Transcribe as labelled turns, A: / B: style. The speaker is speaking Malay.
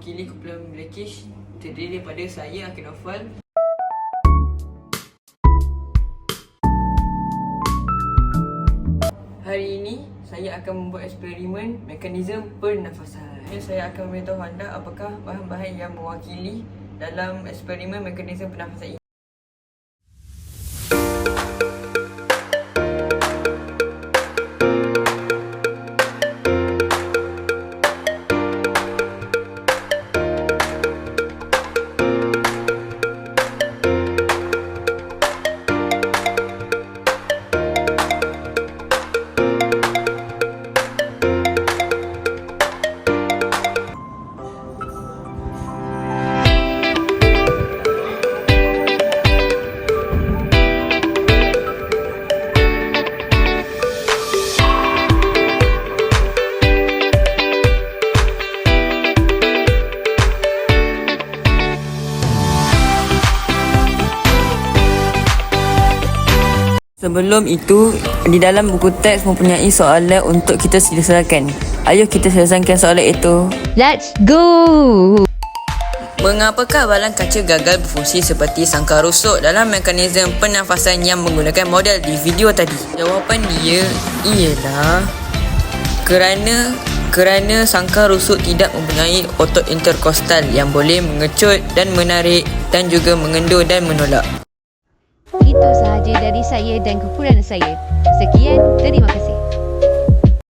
A: mewakili kumpulan Blackish terdiri daripada saya Akin Aufal Hari ini saya akan membuat eksperimen mekanisme pernafasan. Saya akan memberitahu anda apakah bahan-bahan yang mewakili dalam eksperimen mekanisme pernafasan ini. Sebelum itu, di dalam buku teks mempunyai soalan untuk kita selesaikan. Ayo kita selesaikan soalan itu.
B: Let's go!
A: Mengapakah balang kaca gagal berfungsi seperti sangkar rusuk dalam mekanisme pernafasan yang menggunakan model di video tadi? Jawapan dia ialah kerana kerana sangkar rusuk tidak mempunyai otot interkostal yang boleh mengecut dan menarik dan juga mengendur dan menolak.
B: Itu sahaja dari saya dan kekurangan saya. Sekian, terima kasih.